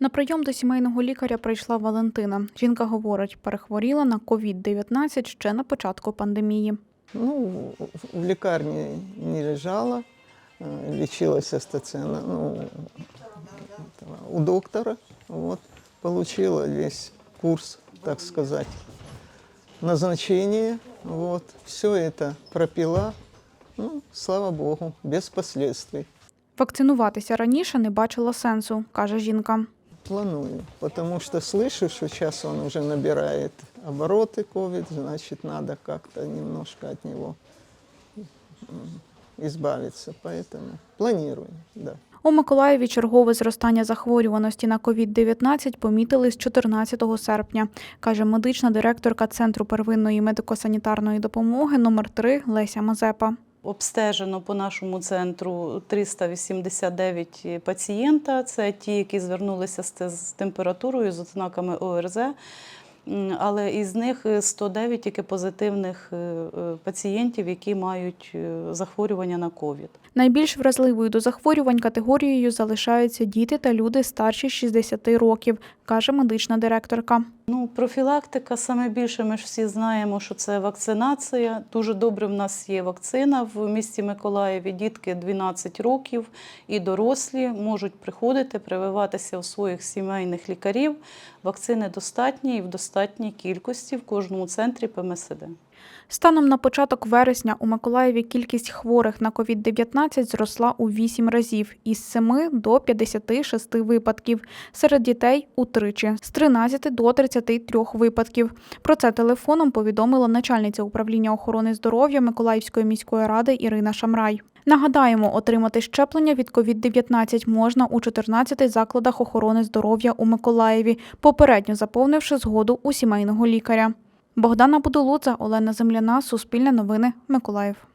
На прийом до сімейного лікаря прийшла Валентина. Жінка говорить, перехворіла на COVID-19 ще на початку пандемії. Ну, в- в лікарні не лежала, э, лечилась стационарно ну, этого, у доктора. Вот, получила весь курс, так сказать, назначения. Вот, все это пропила, ну, слава богу, без последствий. Вакцинуватися раніше не бачила сенсу, каже жінка. Планую, потому что слышу, что сейчас он уже набирает обороты COVID, значит, надо как-то немножко от него м, избавиться. Поэтому планирую, да. У Миколаєві чергове зростання захворюваності на COVID-19 помітили з 14 серпня, каже медична директорка Центру первинної медико-санітарної допомоги номер 3 Леся Мазепа. Обстежено по нашому центру 389 пацієнта. Це ті, які звернулися з те- з температурою, з ознаками ОРЗ. Але із них 109 тільки позитивних е, е, пацієнтів, які мають е, захворювання на ковід. Найбільш вразливою до захворювань категорією залишаються діти та люди старші 60 років, каже медична директорка. Ну, профілактика саме більше. Ми ж всі знаємо, що це вакцинація. Дуже добре в нас є вакцина в місті Миколаєві. Дітки 12 років і дорослі можуть приходити, прививатися у своїх сімейних лікарів. Вакцини достатні і в достатній кількості в кожному центрі ПМСД. Станом на початок вересня у Миколаєві кількість хворих на COVID-19 зросла у 8 разів із 7 до 56 випадків. Серед дітей утричі з 13 до 33 випадків. Про це телефоном повідомила начальниця управління охорони здоров'я Миколаївської міської ради Ірина Шамрай. Нагадаємо, отримати щеплення від COVID-19 можна у 14 закладах охорони здоров'я у Миколаєві, попередньо заповнивши згоду у сімейного лікаря. Богдана Будолуца, Олена Земляна, Суспільне новини, Миколаїв.